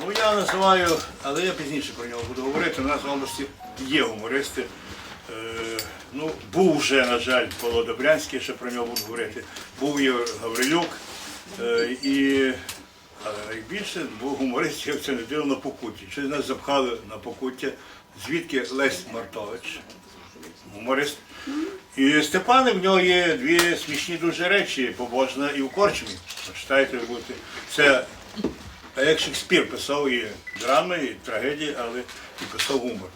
Ну я називаю, але я пізніше про нього буду говорити. У нас в області є гумористи. Е, ну, був вже, на жаль, Павло Добрянський, ще про нього буду говорити. Був і Гаврилюк. Е, і але найбільше був гуморист, як це не дивно, на Покутті. Через нас запхали на Покуття, звідки Лесь Мартович, гуморист. І Степани в нього є дві смішні дуже речі, побожна і у корчмі. Будете. Це а як Шекспір писав і драми, і трагедії, але і писав гумор.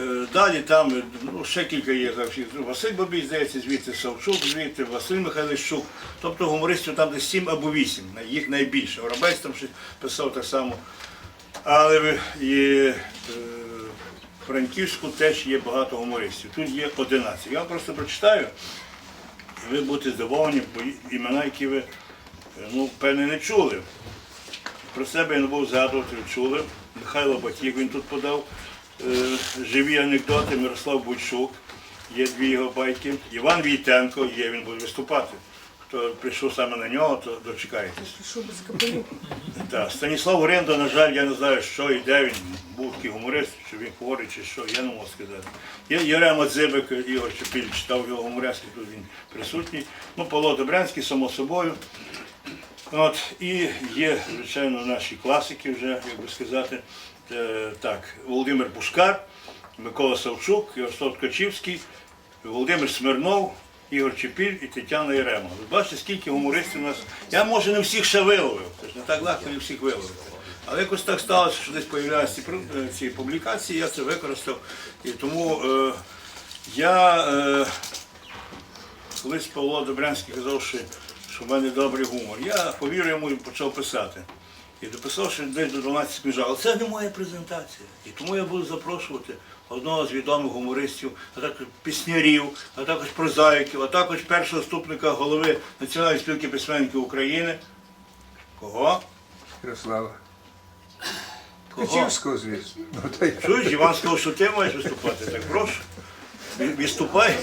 Е, Далі там ну, ще кілька є завжди. Василь Бабій, здається, звідти Савчук, звідти Василь Михайлищук. Тобто гумористів там десь сім або вісім, їх найбільше. Воробець там щось писав так само. Але ви- і е, в Франківську теж є багато гумористів. Тут є 11. Я вам просто прочитаю, і ви будете здивовані, бо імена, які ви е, ну, певне не чули. Про себе не був згадувати, чули. Михайло Батік він тут подав е, живі анекдоти, Мирослав Будчук, є дві його байки. Іван Війтенко є, він буде виступати. Хто прийшов саме на нього, то капелю? Так, Станіслав Оренда, на жаль, я не знаю, що і де він був такий гуморист, чи він хворий, чи що, я не можу сказати. Є Єрема Дзибик, Ігор Чепіль читав його гуморески, тут він присутній. Ну, Павло Добрянський, само собою. От, і є, звичайно, наші класики вже, як би сказати. Е, так, Володимир Пушкар, Микола Савчук, Ярослав Ткачівський, Володимир Смирнов, Ігор Чепіль і Тетяна Єрема. Ви бачите, скільки гумористів у нас. Я може не всіх ще виловив, не так легко не всіх виловити. Але якось так сталося, що десь про- е, ці публікації, я це використав. І тому е, я е, колись Павло Добрянський казав, що, що в мене добрий гумор. Я повірив йому і почав писати. І дописав, що десь до 12 книжок. Але це не моя презентація. І тому я буду запрошувати одного з відомих гумористів, а також піснярів, а також прозаїків, а також першого заступника голови Національної спілки письменників України. Кого? Ярослава. Кого? Звісно. Ну, та я. Чуєш, Іван сказав, що ти маєш виступати, так прошу. Ві- Виступай.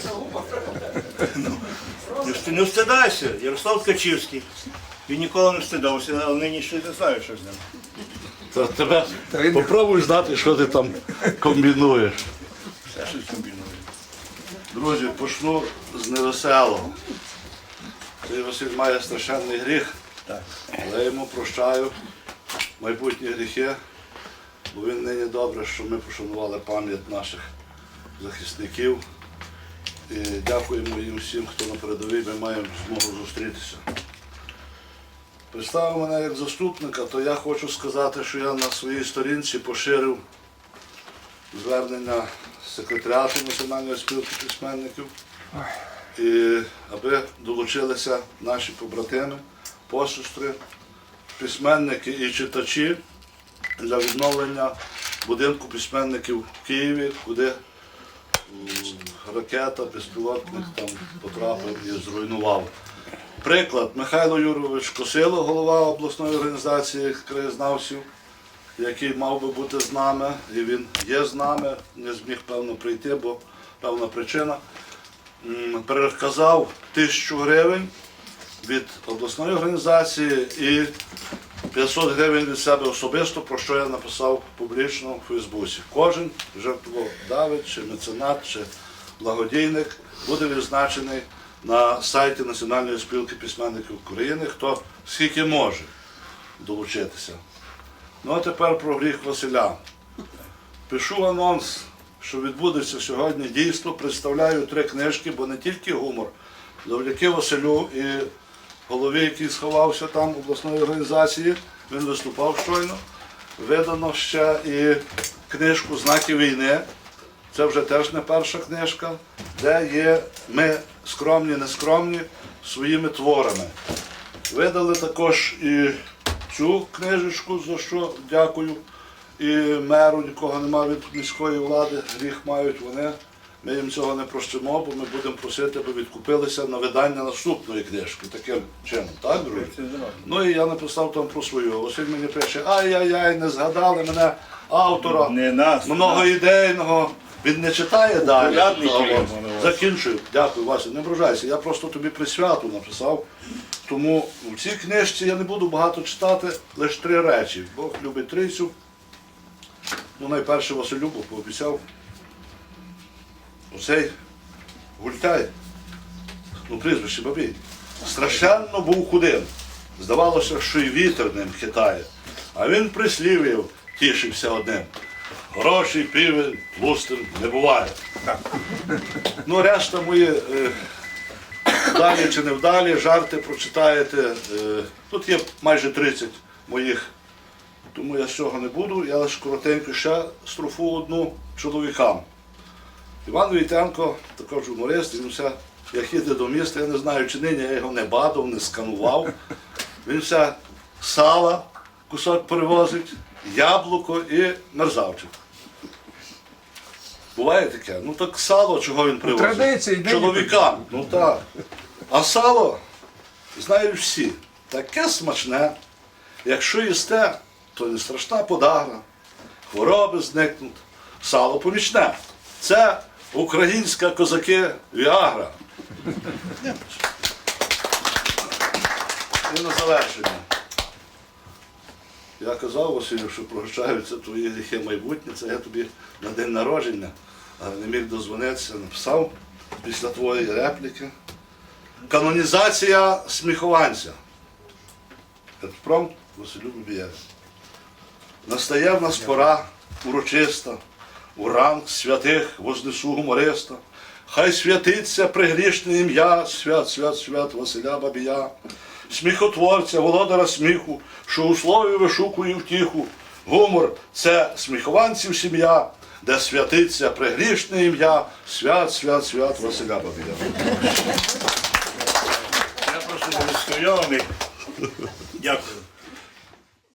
Ну, не не встидайся. Ярослав Ткачівський. Він ніколи не встидався, але нині ще не знаю, що з ним. Та тебе Та він- попробуй знати, що ти там комбінуєш. Все щось комбінує. Друзі, почну з невеселого. Цей Василь має страшенний гріх, Так. але я йому прощаю майбутні гріхи, бо він нині добре, що ми пошанували пам'ять наших захисників. І дякуємо їм всім, хто на передовій, ми маємо змогу зустрітися. Представив мене як заступника, то я хочу сказати, що я на своїй сторінці поширив звернення секретаріату Національної спілки письменників, і аби долучилися наші побратими, посестри, письменники і читачі для відновлення будинку письменників в Києві, куди ракета, безпілотник там потрапив і зруйнував. Приклад Михайло Юрович Косило, голова обласної організації краєзнавців, який мав би бути з нами, і він є з нами, не зміг певно прийти, бо певна причина. Переказав тисячу гривень від обласної організації і 500 гривень від себе особисто, про що я написав публічно у Фейсбуці. Кожен жертводавець, чи меценат, чи благодійник буде відзначений на сайті Національної спілки письменників України, хто скільки може долучитися. Ну а тепер про гріх Василя. Пишу анонс, що відбудеться сьогодні дійство. Представляю три книжки, бо не тільки гумор. Завдяки Василю і голові, який сховався там обласної організації, він виступав щойно. Видано ще і книжку Знаки війни. Це вже теж не перша книжка, де є ми скромні, нескромні своїми творами. Видали також і цю книжечку, за що дякую. І меру нікого немає від міської влади, гріх мають вони. Ми їм цього не прощимо, бо ми будемо просити, аби відкупилися на видання наступної книжки. Таким чином, так, друзі? Ну і я написав там про свою. Василь мені пише, ай-яй-яй, не згадали мене автора Не нас. многоідейного. Він не читає далі. Закінчую. Дякую, Вася. Не ображайся. Я просто тобі присвяту написав. Тому в цій книжці я не буду багато читати, лише три речі. Бог любить трицю. Ну, найперше Василю Бог пообіцяв. Оцей гультяй, ну прізвище бабій, страшенно був худим. Здавалося, що й вітер ним хитає. А він прислів'їв, тішився одним. Гроші півень тлустим не буває. Ну, решта мої е, вдалі чи невдалі, жарти прочитаєте. Е, тут є майже 30 моїх, тому я з цього не буду. Я лише коротенько ще строфу одну чоловікам. Іван Війтенко, також гуморист, він все, як їде до міста, я не знаю, чи нині я його не бадав, не сканував. Він все сала, кусок привозить, яблуко і мерзавчик. Буває таке? Ну так сало, чого він привозить? традиції, Чоловікам. Ну так. А сало, знають всі, таке смачне. Якщо їсте, то не страшна подагра, хвороби зникнуть, сало помічне. Це українська козаки Віагра. І на завершення. Я казав Василю, що прощаються твої гріхи майбутнє, це я тобі на день народження, але не міг дозвонитися, написав після твоєї репліки. Канонізація сміхованця. Етпром Василю Бубієві. Настає в нас пора урочиста, у ранг святих вознесу гумориста. Хай святиться пригрішне ім'я, свят, свят, свят Василя Бабія, сміхотворця, володара сміху, що у слові вишукує втіху. Гумор це сміхованців сім'я, де святиться пригрішне ім'я, свят, свят, свят Василя Бабія. Я просто не. Дякую.